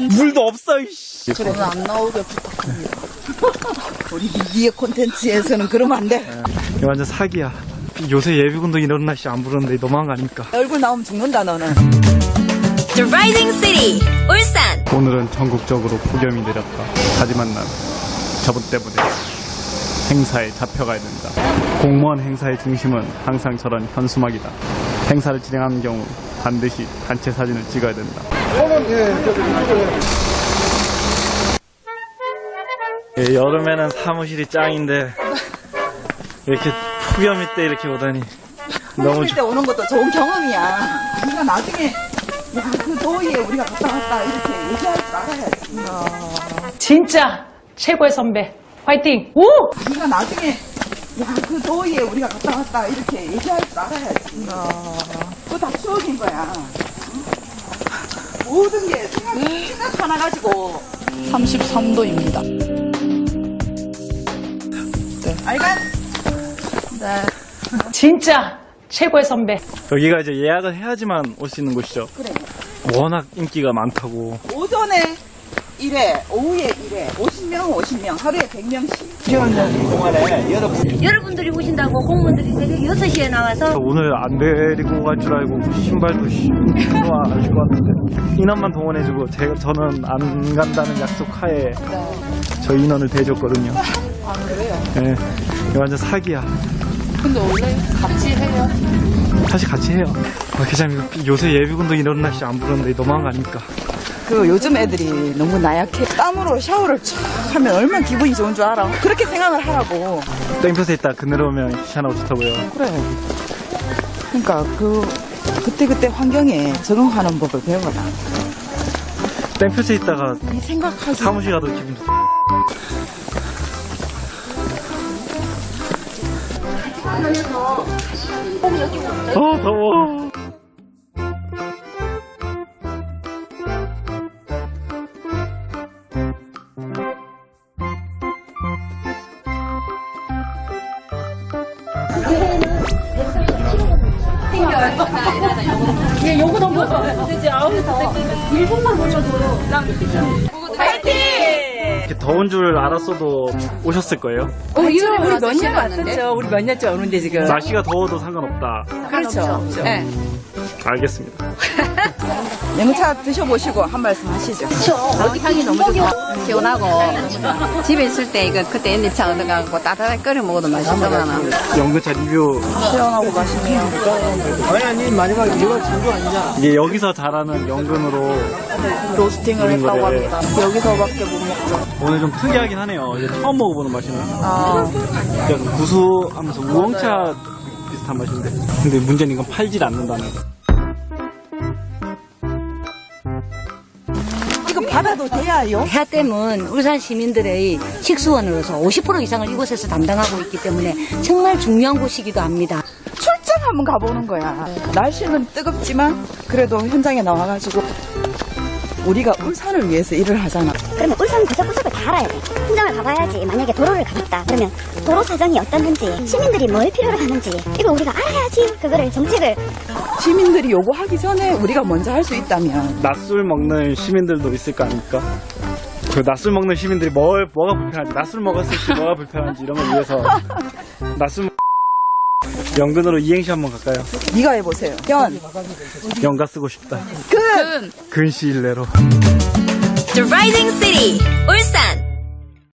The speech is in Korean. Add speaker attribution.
Speaker 1: 물도 없어 이씨.
Speaker 2: 저는 안 나오게 부탁합니다. 우리 미디어 콘텐츠에서는 그러면 안 돼.
Speaker 1: 이거 완전 사기야. 요새 예비군도 이런 날씨 안 부르는데 너무한 거 아닙니까?
Speaker 2: 얼굴 나오면 죽는다 너는.
Speaker 3: The Rising City, 울산.
Speaker 1: 오늘은 전국적으로 폭염이 내렸다. 하지만 난 저번 때문에 행사에 잡혀가야 된다. 공무원 행사의 중심은 항상 저런 현수막이다. 행사를 진행하는 경우 반드시 단체 사진을 찍어야 된다. 예, 여름에는 사무실이 짱인데 이렇게 폭염일 때 이렇게 오다니 너무
Speaker 2: 쉴때 오는 것도 좋은 경험이야. 우리가 나중에 야 그 더위에 우리가 갔다 왔다 이렇게 얘기할 줄 알아야지.
Speaker 4: 진짜 최고의 선배. 화이팅! 오!
Speaker 2: 우리가 나중에 야 그 더위에 우리가 갔다 왔다 이렇게 얘기할 줄 알아야지. 그거 다 추억인 거야. 응? 모든 게 생각, 생각 하나 가지고 33도입니다. 알간? 네.
Speaker 4: 진짜 최고의 선배.
Speaker 1: 여기가 이제 예약을 해야지만 올 수 있는 곳이죠.
Speaker 2: 그래.
Speaker 1: 워낙 인기가 많다고.
Speaker 2: 오전에 1회, 오후에 1회, 50명, 50명, 하루에 100명씩.
Speaker 5: 여러분들이 오신다고 공무원들이 새벽 6시에 나와서
Speaker 1: 오늘 안 데리고 갈 줄 알고 신발도 씨, 좋아 아실 것 같은데 인원만 동원해주고 제가 저는 안 간다는 약속하에 저 인원을 대줬거든요.
Speaker 2: 아, 그래요?
Speaker 1: 네, 이거 완전 사기야.
Speaker 2: 근데 원래 같이 해요.
Speaker 1: 사실 같이 해요. 아, 기자님 이거 요새 예비군도 이런 날씨 안 부르는데 너무한 거 아닙니까?
Speaker 2: 그 요즘 애들이 너무 나약해. 땀으로 샤워를 쫙 하면 얼마나 기분이 좋은 줄 알아? 그렇게 생각을 하라고.
Speaker 1: 땡볕에 있다 그늘 오면 희한하고 좋다 고요.
Speaker 2: 그래. 그러니까 그 그때그때 환경에 적응하는 법을 배워라.
Speaker 1: 땡볕에 있다가
Speaker 2: 이 생각하지.
Speaker 1: 사무실 가도 기분 좋다. 어 더워. 이렇게 더운 줄 알았어도 오셨을 거예요.
Speaker 6: 우리 몇 년 왔었죠. 우리 몇 년째 오는데 지금.
Speaker 1: 날씨가 더워도 상관없다.
Speaker 6: 그렇죠. 네.
Speaker 1: 알겠습니다.
Speaker 2: 영차 드셔보시고 한 말씀 하시죠.
Speaker 7: 향이 너무 좋다. 시원하고 집에 있을 때 이거 그때 엔디차 얻어가고 따뜻하게 끓여 먹어도 맛있더만아.
Speaker 1: 연근차 리뷰
Speaker 2: 시원하고 맛있네요.
Speaker 1: 이게 여기서 자라는 연근으로
Speaker 2: 로스팅을 했다고
Speaker 1: 거래.
Speaker 2: 합니다. 여기서밖에 못 먹죠.
Speaker 1: 오늘 좀 특이하긴 하네요. 이제 처음 먹어보는 맛이네.
Speaker 2: 아,
Speaker 1: 약간 구수하면서 우엉차 비슷한 맛인데. 근데 문제는 이건 팔질 않는다는 거.
Speaker 2: 이거 받아도 돼야요?
Speaker 5: 해댐은 울산 시민들의 식수원으로서 50% 이상을 이곳에서 담당하고 있기 때문에 정말 중요한 곳이기도 합니다.
Speaker 2: 출장 한번 가보는 거야. 날씨는 뜨겁지만 그래도 현장에 나와가지고 우리가 울산을 위해서 일을 하잖아.
Speaker 8: 그러면 울산 구석구석을 다 알아야 돼. 현장을 가봐야지. 만약에 도로를 가봤다. 그러면 도로 사정이 어떻는지, 시민들이 뭘 필요로 하는지, 이거 우리가 알아야지. 그거를 정책을
Speaker 2: 시민들이 요구하기 전에 우리가 먼저 할 수 있다면
Speaker 1: 낮술 먹는 시민들도 있을 거 아닙니까? 그 낮술 먹는 시민들이 뭘, 뭐가 불편한지, 낮술 먹었을 때 뭐가 불편한지 이런 걸 위해서 낮술 먹- 연근으로 이행시 한번 갈까요?
Speaker 2: 네가 해보세요. 현,
Speaker 1: 연가 쓰고 싶다.
Speaker 2: 근,
Speaker 1: 근시일 내로.
Speaker 3: The Rising City, Ulsan.